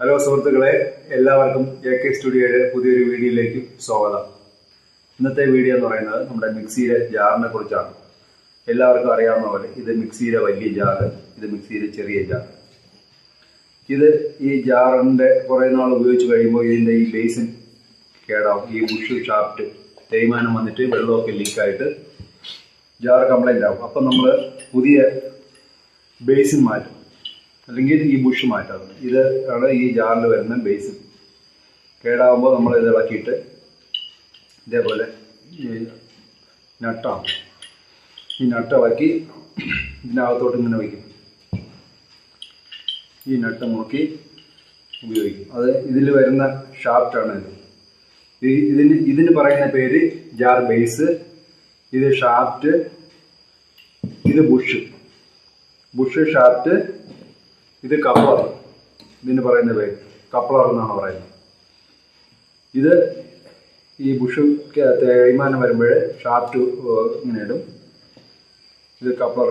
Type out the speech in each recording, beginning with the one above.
Hello സുഹൃത്തുക്കളെ എല്ലാവർക്കും A K സ്റ്റുഡിയോയുടെ പുതിയൊരു വീഡിയോയിലേക്ക് സ്വാഗതം. ഇന്നത്തെ വീഡിയോ എന്ന് പറയുന്നത് നമ്മുടെ മിക്സിയിലെ ജാറിനെ കുറിച്ചാണ്. എല്ലാവർക്കും അറിയാവുന്ന പോലെ ഇത് മിക്സിയിലെ വലിയ ജാർ ഇത് മിക്സിയിലെ ചെറിയ ജാർ. ഇത് ഈ ജാറിന്റെ കുറേ നാൾ ഉപയോഗിച്ച് കഴിയുമ്പോൾ ഇതിന്റെ ഈ ബേസിൻ കേടാവും. ഈ ബുഷ് ഷാഫ്റ്റ് തേയ്മാനം വന്നിട്ട് വെള്ളമൊക്കെ ലീക്കായിട്ട് ജാർ കംപ്ലൈന്റ് ആവും. അപ്പം നമ്മൾ പുതിയ ബേസിൻ മാറ്റും. അല്ലെങ്കിൽ ഈ ബുഷ് മാറ്റാം ഇത് ആണ് ഈ ജാറിൽ വരുന്ന ബേസ് കേടാകുമ്പോൾ നമ്മൾ ഇത് ഇളക്കിയിട്ട് ഇതേപോലെ ഈ നട്ടാണ്. ഈ നട്ട് ഇളക്കി ഇതിനകത്തോട്ട് ഇങ്ങനെ വയ്ക്കും ഈ നട്ട് മുറുക്കി ഉപയോഗിക്കും. അത് ഇതിൽ വരുന്ന ഷാഫ്റ്റാണ് ഇത്. ഇതിന് ഇതിന് പറയുന്ന പേര് ജാർ ബേസ് ഇത് ഷാഫ്റ്റ് ഇത് ബുഷ് ബുഷ് ഷാഫ്റ്റ് ഇത് കപ്ലർ ഇതിന് പറയുന്ന പേര്. കപ്ലർ എന്നാണ് പറയുന്നത്. ഇത് ഈ ബുഷ് തേയ്മാനം വരുമ്പോൾ ഷാർട്ട് ഇങ്ങനെ ഇടും. ഇത് കപ്ലർ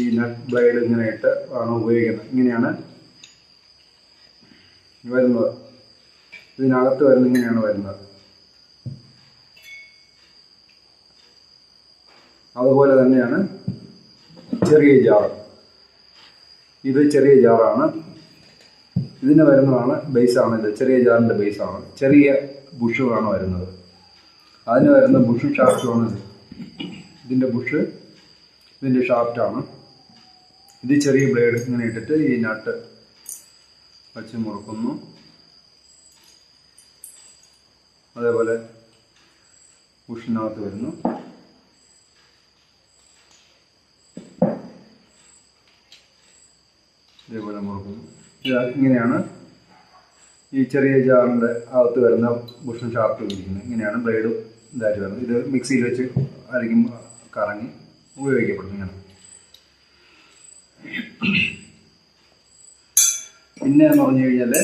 ഈ നട്ട് ബ്ലേഡ് ഇങ്ങനെ ഇട്ട് ആണ് ഉപയോഗിക്കുന്നത്. ഇങ്ങനെയാണ് വരുന്നത്. ഇതിനകത്ത് വരുന്ന ഇങ്ങനെയാണ് വരുന്നത്. അതുപോലെ തന്നെയാണ് ചെറിയ ജാർ ഇത് ചെറിയ ജാറാണ് ഇതിന് വരുന്നതാണ് ബേസാണ് ഇത്. ചെറിയ ജാറിന്റെ ബേസാണ് ചെറിയ ബുഷുകളാണ് വരുന്നത്. അതിന് വരുന്ന ബുഷ് ഷാഫ്റ്റുമാണ് ഇത്. ഇതിന്റെ ബുഷ് ഇതിന്റെ ഷാഫ്റ്റാണ് ഇത് ചെറിയ ബ്ലേഡ് ഇങ്ങനെ ഇട്ടിട്ട് ഈ നട്ട് വച്ച് മുറുക്കുന്നു. അതേപോലെ ബുഷിനകത്ത് വരുന്നു. ഇതേപോലെ മുറുക്കുന്നു ഇങ്ങനെയാണ് ഈ ചെറിയ ജാറിന്റെ അകത്ത് വരുന്ന ബുഷൻ ഷാർപ്പ് ഇരിക്കുന്നത് ഇങ്ങനെയാണ് ബ്ലേഡ് ഇതായിട്ട് വരുന്നത്. ഇത് മിക്സിയിൽ വെച്ച് അരയ്ക്കും കറങ്ങി ഉപയോഗിക്കപ്പെടുന്നു ഇങ്ങനെ. പിന്നെ എന്ന് പറഞ്ഞു കഴിഞ്ഞാൽ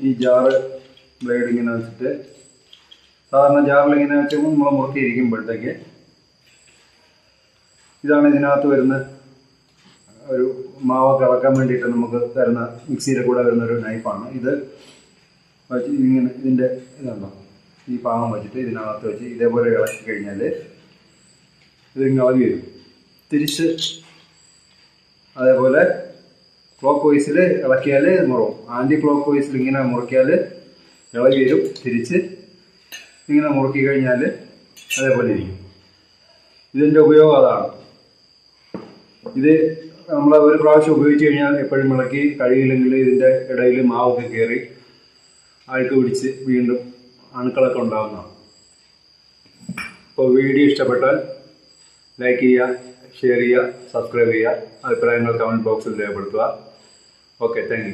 ഈ ജാറ് ബ്ലേഡ് ഇങ്ങനെ വെച്ചിട്ട് സാധാരണ ജാറിൽ ഇങ്ങനെ വെച്ച് നമ്മൾ മുറുക്കിയിരിക്കുമ്പോഴത്തേക്ക് ഇതാണ് ഇതിനകത്ത് വരുന്ന ഒരു മാവൊക്കെ ഇളക്കാൻ വേണ്ടിയിട്ട് നമുക്ക് തരുന്ന മിക്സിയുടെ കൂടെ വരുന്ന ഒരു നൈഫാണ് ഇത് വെച്ച് ഇങ്ങനെ ഇതിന്റെ ഇതുണ്ടോ? ഈ പാകം വെച്ചിട്ട് ഇതിനകത്ത് വെച്ച് ഇതേപോലെ ഇളക്കി കഴിഞ്ഞാൽ ഇത് ഇളകി വരും. തിരിച്ച് അതേപോലെ ക്ലോക്ക് വൈസിൽ ഇളക്കിയാൽ മുറും. ആന്റി ക്ലോക്ക് വൈസിൽ ഇങ്ങനെ മുറിക്കിയാൽ ഇളകി വരും. തിരിച്ച് ഇങ്ങനെ മുറുക്കി കഴിഞ്ഞാൽ അതേപോലെ ഇരിക്കും. ഇതിന്റെ ഉപയോഗം അതാണ്. ഇത് നമ്മൾ ഒരു പ്രാവശ്യം ഉപയോഗിച്ച് കഴിഞ്ഞാൽ എപ്പോഴും ഇളക്കി കഴിയില്ലെങ്കിൽ ഇതിന്റെ ഇടയിൽ മാവൊക്കെ കയറി അഴുക്ക് പിടിച്ച് വീണ്ടും അണുക്കളൊക്കെ ഉണ്ടാകുന്നതാണ് അപ്പോൾ വീഡിയോ ഇഷ്ടപ്പെട്ടാൽ ലൈക്ക് ചെയ്യുക ഷെയർ ചെയ്യുക സബ്സ്ക്രൈബ് ചെയ്യുക അഭിപ്രായങ്ങൾ കമന്റ് ബോക്സിൽ രേഖപ്പെടുത്തുക. Okay thank